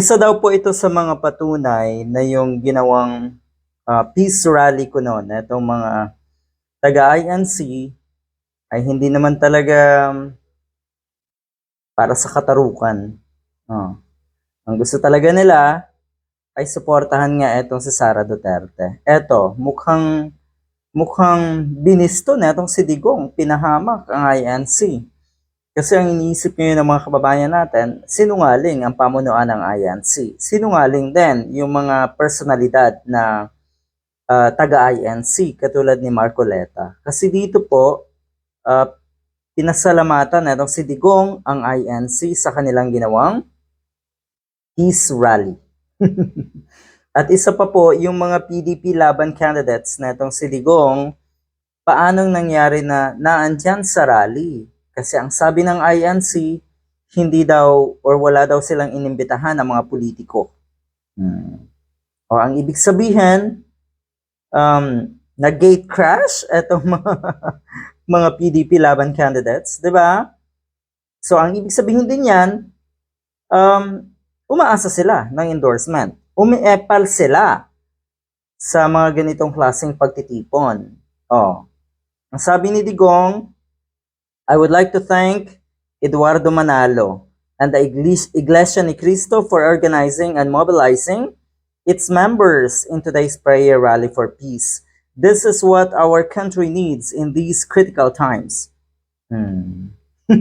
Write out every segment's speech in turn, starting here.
Isa daw po ito sa mga patunay na yung ginawang ah, peace rally ko noon, itong mga taga-INC ay hindi naman talaga um, para sa katarukan. Oh. Ang gusto talaga nila ay suportahan nga itong si Sara Duterte. Eto, mukhang mukhang binisto na itong si Digong, pinahamak ang INC. Kasi ang iniisip ngayon ng mga kababayan natin, sinungaling ang pamunuan ng INC. Sinungaling din yung mga personalidad na ah, taga-INC katulad ni Marcoleta. Kasi dito po, ah, pinasalamatan na itong si Digong ang INC sa kanilang ginawang peace rally. At isa pa po, yung mga PDP laban candidates na itong si Digong, paanong nangyari na naandyan sa rally? Kasi ang sabi ng INC, hindi daw or wala daw silang inimbitahan ng mga politiko. Hmm. O ang ibig sabihin, um, nag-gate crash itong mga, mga PDP laban candidates, di ba? So ang ibig sabihin din yan, um, umaasa sila ng endorsement. Umiepal sila sa mga ganitong klaseng pagtitipon. Oh. Ang sabi ni Digong, I would like to thank Eduardo Manalo and the Iglesia ni Cristo for organizing and mobilizing its members in today's prayer rally for peace. This is what our country needs in these critical times. Hmm.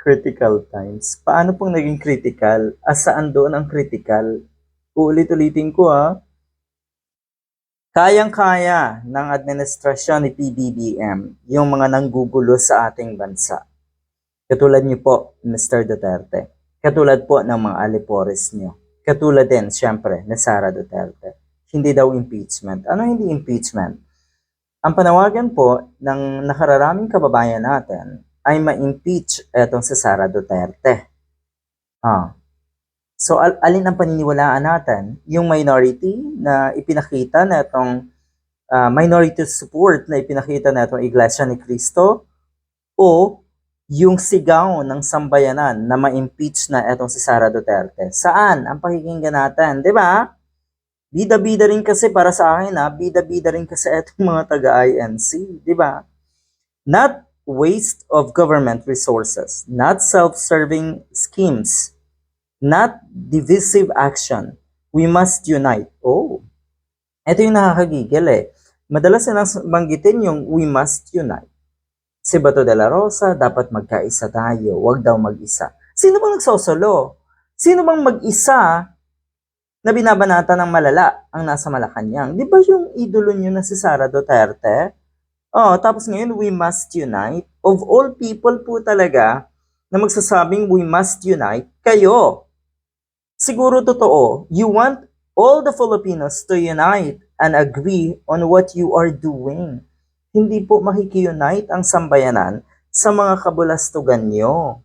critical times. Paano pong naging critical? Asaan doon ang critical? Uulit-ulitin ko ha. Kayang-kaya ng administrasyon ni PBBM yung mga nanggugulo sa ating bansa. Katulad niyo po, Mr. Duterte. Katulad po ng mga alipores niyo. Katulad din, syempre, ni Sara Duterte. Hindi daw impeachment. Ano hindi impeachment? Ang panawagan po ng nakararaming kababayan natin ay ma-impeach etong si Sara Duterte. Ah. So, al- alin ang paniniwalaan natin? Yung minority na ipinakita na itong ah, minority support na ipinakita na itong Iglesia ni Cristo o yung sigaw ng sambayanan na ma-impeach na etong si Sara Duterte. Saan ang pakikinggan natin? 'Di ba? Bida-bida rin kasi para sa akin ha, bida-bida rin kasi etong mga taga-INC, 'di ba? Not waste of government resources, not self-serving schemes, not divisive action. We must unite. Oh, ito yung nakakagigil eh. Madalas na banggitin yung we must unite. Si Bato de la Rosa, dapat magkaisa tayo, wag daw mag-isa. Sino bang nagsosolo? Sino bang mag-isa na binabanata ng malala ang nasa Malacanang? Di ba yung idolo nyo na si Sara Duterte? Oh, tapos ngayon, we must unite. Of all people po talaga na magsasabing we must unite, kayo. Siguro totoo, you want all the Filipinos to unite and agree on what you are doing. Hindi po makikiunite ang sambayanan sa mga kabulastugan nyo.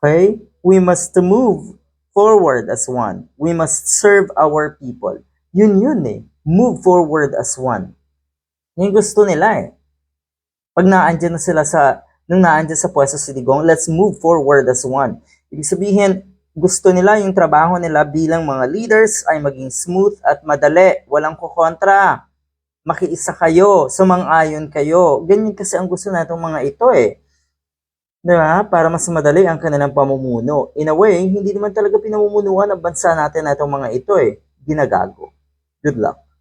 Okay? We must move forward as one. We must serve our people. Yun yun eh. Move forward as one. Yung gusto nila eh. Pag naandyan na sila sa, nung naandyan sa pwesto si Digong, let's move forward as one. Ibig sabihin, gusto nila yung trabaho nila bilang mga leaders ay maging smooth at madali. Walang kukontra. Makiisa kayo, sumang-ayon kayo. Ganyan kasi ang gusto natong mga ito eh. Di ba? Para mas madali ang kanilang pamumuno. In a way, hindi naman talaga pinamumunuan ng bansa natin na itong mga ito eh. Ginagago. Good luck.